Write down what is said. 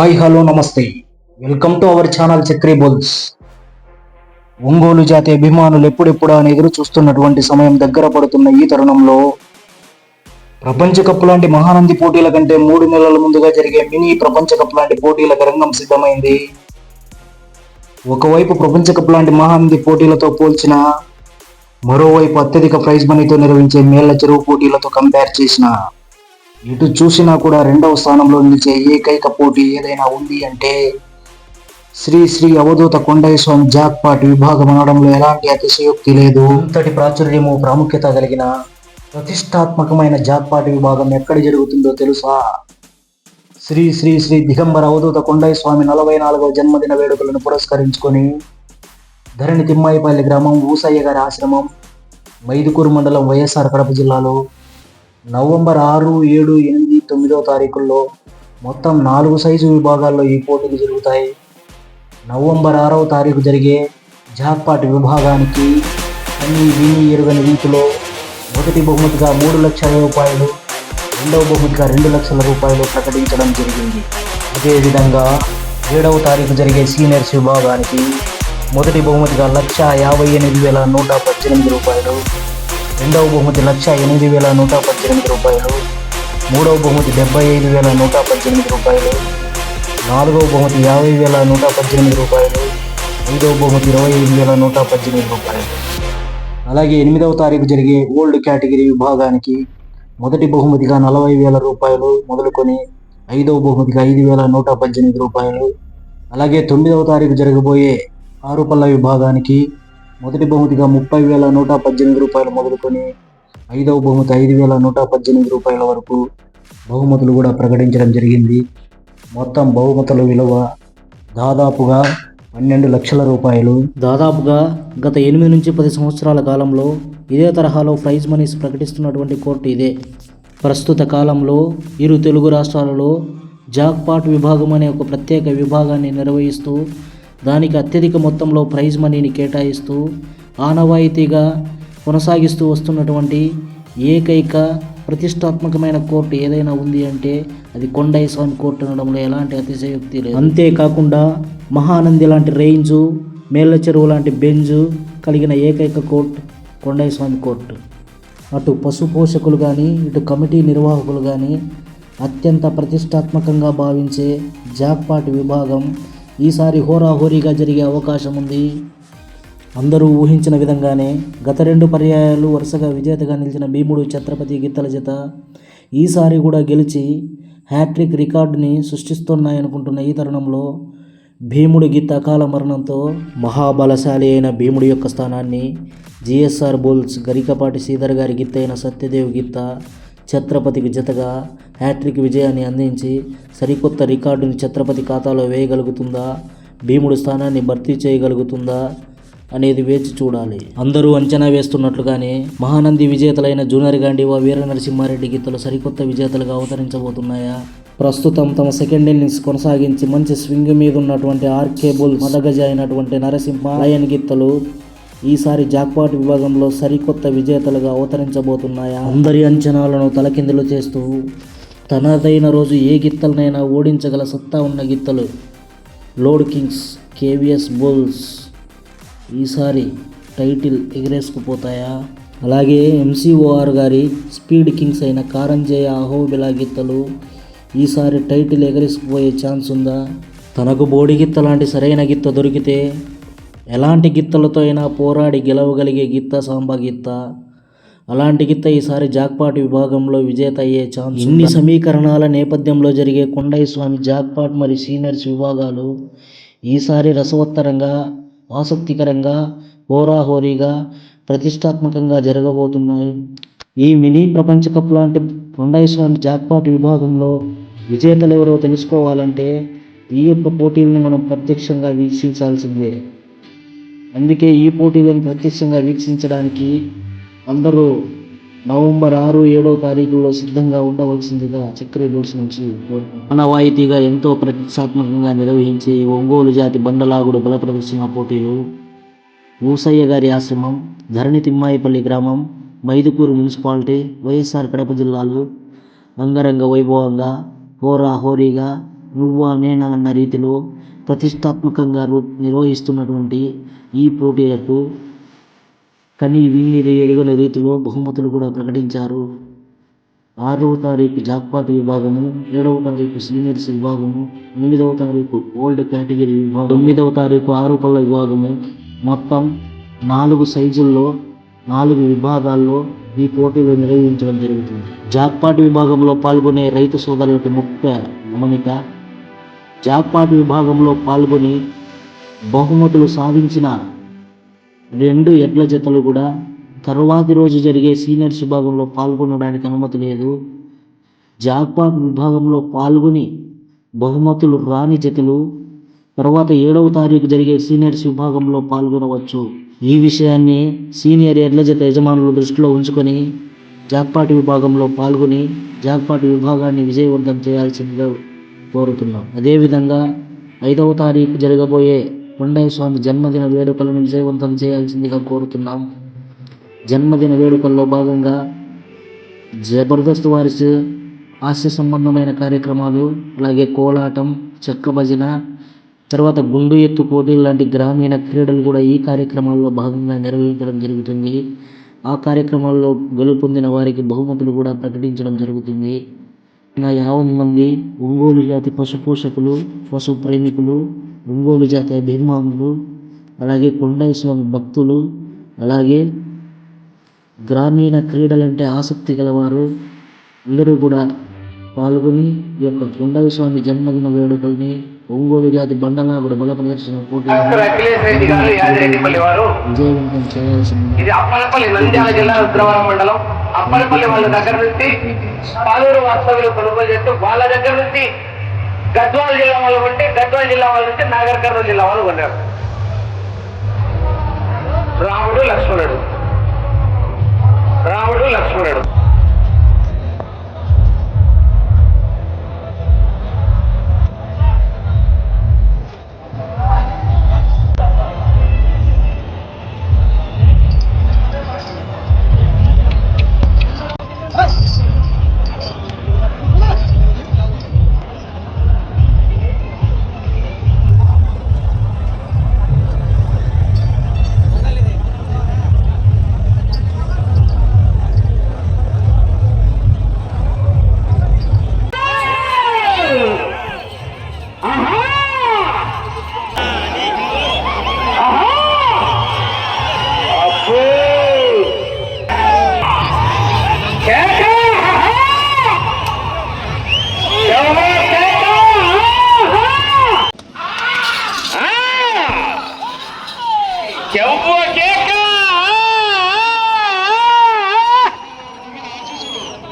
Hi hello నమస్తే. Welcome to our channel Chakri bulls. Ongole జాతి అభిమానులు ఎప్పుడెప్పుడు అని ఎదురు చూస్తున్నటువంటి సమయం దగ్గర పడుతున్న ఈ తరుణంలో ప్రపంచ కప్ లాంటి మహానంది పోటీల కంటే మూడు నెలల ముందుగా జరిగే మినీ ప్రపంచ కప్ లాంటి పోటీలకు రంగం సిద్ధమైంది. ఒకవైపు ప్రపంచ కప్ లాంటి మహానంది పోటీలతో పోల్చిన మరోవైపు అత్యధిక ప్రైజ్ మనీతో నిర్వహించే మేళ్ళ చెరువు పోటీలతో కంపేర్ చేసిన ఎటు చూసినా కూడా రెండవ స్థానంలో నిలిచే ఏకైక పోటీ ఏదైనా ఉంది అంటే శ్రీ శ్రీ అవధూత కొండయ్య స్వామి జాక్పాట్ విభాగం అనడంలో ఎలాంటి అతిశయోక్తి లేదు. అంతటి ప్రాచుర్యము ప్రాముఖ్యత కలిగిన ప్రతిష్టాత్మకమైన జాక్పాట్ విభాగం ఎక్కడ జరుగుతుందో తెలుసా? శ్రీ శ్రీ శ్రీ దిగంబర అవధూత కొండయ్య స్వామి నలభై నాలుగవ జన్మదిన వేడుకలను పురస్కరించుకొని ధరణి తిమ్మాయిపల్లి గ్రామం ఊసయ్య గారి ఆశ్రమం మైదుకూరు మండలం వైఎస్ఆర్ కడప జిల్లాలో నవంబర్ ఆరు ఏడు ఎనిమిది తొమ్మిదో తారీఖుల్లో మొత్తం నాలుగు సైజు విభాగాల్లో ఈ పోటీలు జరుగుతాయి. నవంబర్ ఆరవ తారీఖు జరిగే జాక్పాట్ విభాగానికి అన్ని విని ఎరుగని రీతిలో మొదటి బహుమతిగా మూడు లక్షల రూపాయలు రెండవ బహుమతిగా రెండు లక్షల రూపాయలు ప్రకటించడం జరిగింది. అదేవిధంగా ఏడవ తారీఖు జరిగే సీనియర్స్ విభాగానికి మొదటి బహుమతిగా లక్ష యాభై ఎనిమిది వేల నూట పద్దెనిమిది రూపాయలు రెండవ బహుమతి లక్ష ఎనిమిది వేల నూట పద్దెనిమిది రూపాయలు మూడవ బహుమతి డెబ్బై ఐదు వేల నూట పద్దెనిమిది రూపాయలు నాలుగవ బహుమతి యాభై వేల నూట పద్దెనిమిది రూపాయలు ఐదవ బహుమతి ఇరవై ఐదు వేల నూట పద్దెనిమిది రూపాయలు. అలాగే ఎనిమిదవ తారీఖు జరిగే ఓల్డ్ కేటగిరీ విభాగానికి మొదటి బహుమతిగా నలభై వేల రూపాయలు మొదలుకొని ఐదవ బహుమతిగా ఐదు వేల నూట పద్దెనిమిది రూపాయలు అలాగే తొమ్మిదవ తారీఖు జరగబోయే ఆరు పళ్ళ విభాగానికి మొదటి బహుమతిగా ముప్పై వేల నూట పద్దెనిమిది రూపాయలు మొదలుకొని ఐదవ బహుమతి ఐదు వేల నూట పద్దెనిమిది రూపాయల వరకు బహుమతులు కూడా ప్రకటించడం జరిగింది. మొత్తం బహుమతుల విలువ దాదాపుగా పన్నెండు లక్షల రూపాయలు. దాదాపుగా గత ఎనిమిది నుంచి పది సంవత్సరాల కాలంలో ఇదే తరహాలో ప్రైజ్ మనీస్ ప్రకటిస్తున్నటువంటి కోర్టు ఇదే. ప్రస్తుత కాలంలో ఇరు తెలుగు రాష్ట్రాలలో జాక్పాట్ విభాగం అనే ఒక ప్రత్యేక విభాగాన్ని నిర్వహిస్తూ దానికి అత్యధిక మొత్తంలో ప్రైజ్ మనీని కేటాయిస్తూ ఆనవాయితీగా కొనసాగిస్తూ వస్తున్నటువంటి ఏకైక ప్రతిష్టాత్మకమైన కోర్టు ఏదైనా ఉంది అంటే అది కొండయ్య స్వామి కోర్టు అనడంలో ఎలాంటి అతిశయోక్తి లేదు. అంతేకాకుండా మహానంది లాంటి రేంజు మేళ్ళ చెరువు లాంటి బెంజు కలిగిన ఏకైక కోర్టు కొండయ్య స్వామి కోర్టు. అటు పశు పోషకులు కానీ ఇటు కమిటీ నిర్వాహకులు కానీ అత్యంత ప్రతిష్టాత్మకంగా భావించే జాక్పాట్ విభాగం ఈసారి హోరాహోరీగా జరిగే అవకాశం ఉంది. అందరూ ఊహించిన విధంగానే గత రెండు పర్యాయాలు వరుసగా విజేతగా నిలిచిన భీముడు ఛత్రపతి గిత్తల జత ఈసారి కూడా గెలిచి హ్యాట్రిక్ రికార్డుని సృష్టిస్తున్నాయనుకుంటున్న ఈ తరుణంలో భీముడి గీత అకాల మరణంతో మహాబలశాలి అయిన భీముడి యొక్క స్థానాన్ని జిఎస్ఆర్ బుల్స్ గరికపాటి శ్రీధర్ గారి గిత్త అయిన సత్యదేవ్ గీత ఛత్రపతికి జతగా హ్యాట్రిక్ విజయాన్ని అందించి సరికొత్త రికార్డుని ఛత్రపతి ఖాతాలో వేయగలుగుతుందా? భీముడు స్థానాన్ని భర్తీ చేయగలుగుతుందా? అనేది వేచి చూడాలి. అందరూ అంచనా వేస్తున్నట్లుగానే మహానంది విజేతలైన జూనియర్ గాంధీవా వీర నరసింహారెడ్డి గీతలు సరికొత్త విజేతలుగా అవతరించబోతున్నాయా? ప్రస్తుతం తమ సెకండ్ ఇన్నింగ్స్ కొనసాగించి మంచి స్వింగ్ మీద ఉన్నటువంటి ఆర్కే బుల్ మదగజ అయినటువంటి నరసింహ లయన్ గీతలు ఈసారి జాక్పాట్ విభాగంలో సరికొత్త విజేతలుగా అవతరించబోతున్నాయా? అందరి అంచనాలను తలకిందులు చేస్తూ తనదైన రోజు ఏ గిత్తలనైనా ఓడించగల సత్తా ఉన్న గిత్తలు. లోడ్ కింగ్స్ కేవిఎస్ బుల్స్ ఈసారి టైటిల్ ఎగరేసుకుపోతాయా? అలాగే ఎంసీఓఆర్ గారి స్పీడ్ కింగ్స్ అయిన కారంజేయ అహోబిలా గిత్తలు ఈసారి టైటిల్ ఎగరేసుకుపోయే ఛాన్స్ ఉందా? తనకు బోడి గిత్త లాంటి సరైన గిత్త దొరికితే ఎలాంటి గిత్తలతో అయినా పోరాడి గెలవగలిగే గిత్త సాంబా గిత్త. అలాంటి గిత్త ఈసారి జాక్పాట్ విభాగంలో విజేత అయ్యే ఛాన్స్ ఇన్ని సమీకరణాల నేపథ్యంలో జరిగే కొండయ్య స్వామి జాక్పాట్ మరి సీనియర్స్ విభాగాలు ఈసారి రసవత్తరంగా ఆసక్తికరంగా హోరాహోరీగా ప్రతిష్టాత్మకంగా జరగబోతున్నాయి. ఈ మినీ ప్రపంచ కప్ లాంటి కొండయ్య స్వామి జాక్పాట్ విభాగంలో విజేతలు ఎవరో తెలుసుకోవాలంటే ఈ యొక్క పోటీలను మనం ప్రత్యక్షంగా వీక్షించాల్సిందే. అందుకే ఈ పోటీలను ప్రత్యక్షంగా వీక్షించడానికి అందరూ నవంబర్ ఆరు ఏడో తారీఖులో సిద్ధంగా ఉండవలసిందిగా చక్రీ రూల్స్ నుంచి అనవాయితీగా ఎంతో ప్రతిష్టాత్మకంగా నిర్వహించే ఒంగోలు జాతి బండలాగుడు బల ప్రదర్శన పోటీలు ఊసయ్య గారి ఆశ్రమం ధరణి తిమ్మాయిపల్లి గ్రామం మైదుకూరు మున్సిపాలిటీ వైఎస్ఆర్ కడప జిల్లాలో అంగరంగ వైభవంగా హోరా హోరీగా నువ్వు నేనన్న రీతిలో ప్రతిష్టాత్మకంగా రూ- నిర్వహిస్తున్నటువంటి ఈ పోటీలకు కనీ విని ఎరుగని రీతిలో బహుమతులు కూడా ప్రకటించారు. ఆరవ తారీఖు జాక్పాట్ విభాగము ఏడవ తారీఖు సీనియర్స్ విభాగము ఎనిమిదవ తారీఖు ఓల్డ్ కేటగిరీ విభాగం తొమ్మిదవ తారీఖు ఆరు పళ్ళ విభాగము. మొత్తం నాలుగు సైజుల్లో నాలుగు విభాగాల్లో ఈ పోటీలు నిర్వహించడం జరుగుతుంది. జాక్పాట్ విభాగంలో పాల్గొనే రైతు సోదరులకు ముఖ్య గమనిక జాక్పాట్ విభాగంలో పాల్గొని బహుమతులు సాధించిన రెండు ఎడ్ల జతలు కూడా తరువాతి రోజు జరిగే సీనియర్స్ విభాగంలో పాల్గొనడానికి అనుమతి లేదు. జాక్పాట్ విభాగంలో పాల్గొని బహుమతులు రాని జతలు తర్వాత ఏడవ తారీఖు జరిగే సీనియర్స్ విభాగంలో పాల్గొనవచ్చు. ఈ విషయాన్ని సీనియర్ ఎడ్ల జత యజమానులు దృష్టిలో ఉంచుకొని జాక్పాట్ విభాగంలో పాల్గొని జాక్పాట్ విభాగాన్ని విజయవంతం చేయాల్సిందిగా కోరుతున్నాం. అదేవిధంగా ఐదవ తారీఖు జరగబోయే కొండయ్య స్వామి జన్మదిన వేడుకలను విజయవంతం చేయాల్సిందిగా కోరుతున్నాం. జన్మదిన వేడుకల్లో భాగంగా జబర్దస్త్ వారి హాస్య సంబంధమైన కార్యక్రమాలు అలాగే కోలాటం చెక్క భజన తర్వాత గుండు ఎత్తు పోటీలు లాంటి గ్రామీణ క్రీడలు కూడా ఈ కార్యక్రమాల్లో భాగంగా నిర్వహించడం జరుగుతుంది. ఆ కార్యక్రమాల్లో గెలుపొందిన వారికి బహుమతులు కూడా ప్రకటించడం జరుగుతుంది. ఇంకా యావన్ మంది ఒంగోలు జాతి పశు పోషకులు పశు ప్రేమికులు ఒంగోలు జాతి అభిమానులు అలాగే కొండయ్య స్వామి భక్తులు అలాగే గ్రామీణ క్రీడలంటే ఆసక్తి గలవారు అందరూ కూడా పాల్గొని ఈ యొక్క కొండయ్య స్వామి జన్మదిన వేడుకల్ని ఒంగోలు జాతి బండలాగుడు బల ప్రదర్శన విజయవంతం చేయాల్సింది ఇది అప్పలపల్లి నంద్యాల జిల్లా రుద్రవరం మండలం. అప్పలపల్లి వాళ్ళ దగ్గర నుంచి పాలూరు వాస్తవ్యులు కొనుగోలు చేస్తూ వాళ్ళ దగ్గర నుంచి గద్వాల జిల్లా వాళ్ళు ఉంటే గద్వాల జిల్లా వాళ్ళ నుంచి నాగర్ కర్నూలు జిల్లా వాళ్ళు కొన్నారు. రాముడు లక్ష్మణుడు. రాముడు లక్ష్మణుడు.